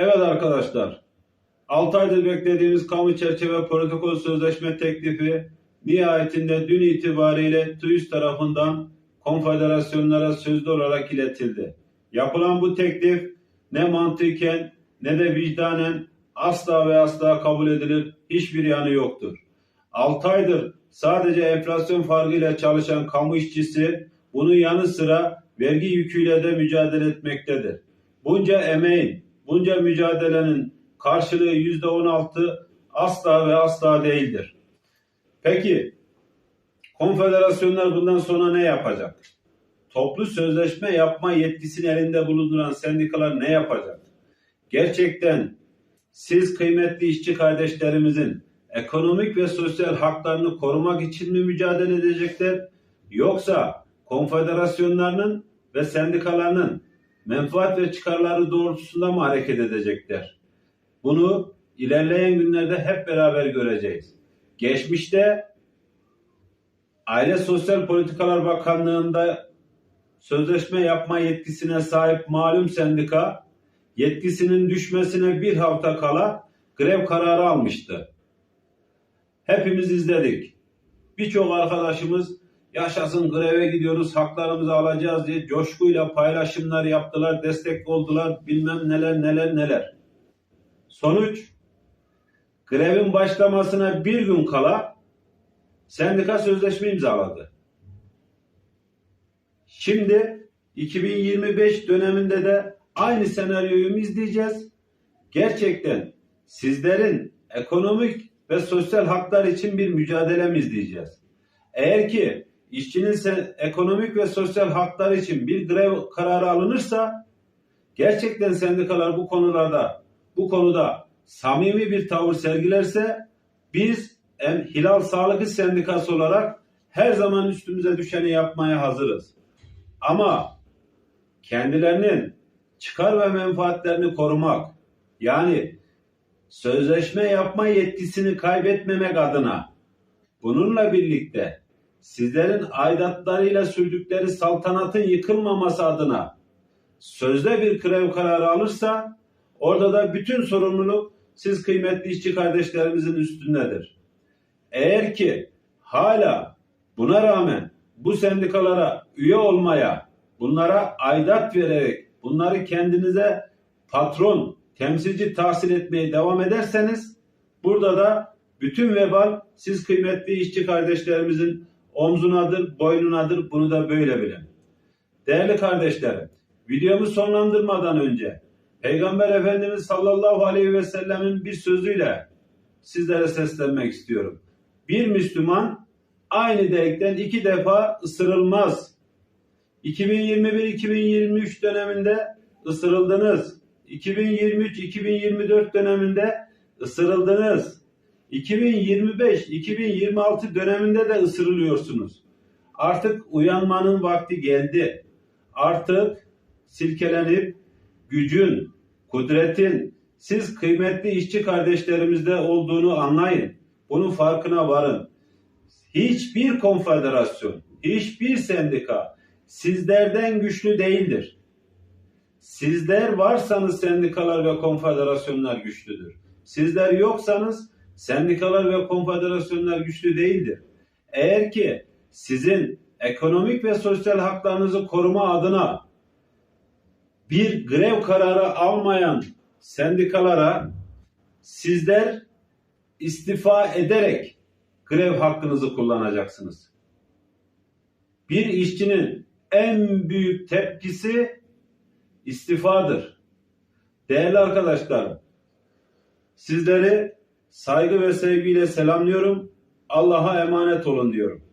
Evet arkadaşlar, 6 aydır beklediğimiz kamu çerçeve protokol sözleşme teklifi nihayetinde dün itibariyle TÜİS tarafından konfederasyonlara sözlü olarak iletildi. Yapılan bu teklif ne mantıken ne de vicdanen asla ve asla kabul edilir hiçbir yanı yoktur. 6 aydır sadece enflasyon farkıyla çalışan kamu işçisi bunun yanı sıra vergi yüküyle de mücadele etmektedir. Bunca emeğin, bunca mücadelenin karşılığı yüzde on altı asla ve asla değildir. Peki konfederasyonlar bundan sonra ne yapacak? Toplu sözleşme yapma yetkisini elinde bulunduran sendikalar ne yapacak? Gerçekten siz kıymetli işçi kardeşlerimizin ekonomik ve sosyal haklarını korumak için mi mücadele edecekler? Yoksa konfederasyonlarının ve sendikalarının menfaat ve çıkarları doğrultusunda mı hareket edecekler? Bunu ilerleyen günlerde hep beraber göreceğiz. Geçmişte Aile Sosyal Politikalar Bakanlığı'nda sözleşme yapma yetkisine sahip malum sendika yetkisinin düşmesine bir hafta kala grev kararı almıştı. Hepimiz izledik. Birçok arkadaşımız yaşasın greve gidiyoruz haklarımızı alacağız diye coşkuyla paylaşımlar yaptılar, destek oldular bilmem neler neler neler. Sonuç grevin başlamasına bir gün kala sendika sözleşme imzaladı. Şimdi 2025 döneminde de aynı senaryoyu izleyeceğiz. Gerçekten sizlerin ekonomik ve sosyal haklar için bir mücadele mi izleyeceğiz? Eğer ki işçinin ekonomik ve sosyal haklar için bir grev kararı alınırsa gerçekten sendikalar bu konularda bu konuda samimi bir tavır sergilerse biz em, Hilal Sağlık İş Sendikası olarak her zaman üstümüze düşeni yapmaya hazırız. Ama kendilerinin çıkar ve menfaatlerini korumak yani sözleşme yapma yetkisini kaybetmemek adına bununla birlikte sizlerin aidatlarıyla sürdükleri saltanatın yıkılmaması adına sözde bir grev kararı alırsa orada da bütün sorumluluk siz kıymetli işçi kardeşlerimizin üstündedir. Eğer ki hala buna rağmen bu sendikalara üye olmaya, bunlara aidat vererek bunları kendinize patron, temsilci tahsil etmeye devam ederseniz burada da bütün vebal siz kıymetli işçi kardeşlerimizin omzunadır, boynunadır. Bunu da böyle bilin. Değerli kardeşlerim, videomu sonlandırmadan önce Peygamber Efendimiz sallallahu aleyhi ve sellemin bir sözüyle sizlere seslenmek istiyorum. Bir Müslüman aynı delikten iki defa ısırılmaz. 2021-2023 döneminde ısırıldınız. 2023-2024 döneminde ısırıldınız. 2025-2026 döneminde de ısırılıyorsunuz. Artık uyanmanın vakti geldi. Artık silkelenip gücün, kudretin siz kıymetli işçi kardeşlerimizde olduğunu anlayın. Bunun farkına varın. Hiçbir konfederasyon, hiçbir sendika sizlerden güçlü değildir. Sizler varsanız sendikalar ve konfederasyonlar güçlüdür. Sizler yoksanız sendikalar ve konfederasyonlar güçlü değildir. Eğer ki sizin ekonomik ve sosyal haklarınızı koruma adına bir grev kararı almayan sendikalara sizler istifa ederek grev hakkınızı kullanacaksınız. Bir işçinin en büyük tepkisi istifadır. Değerli arkadaşlarım, sizleri saygı ve sevgiyle selamlıyorum. Allah'a emanet olun diyorum.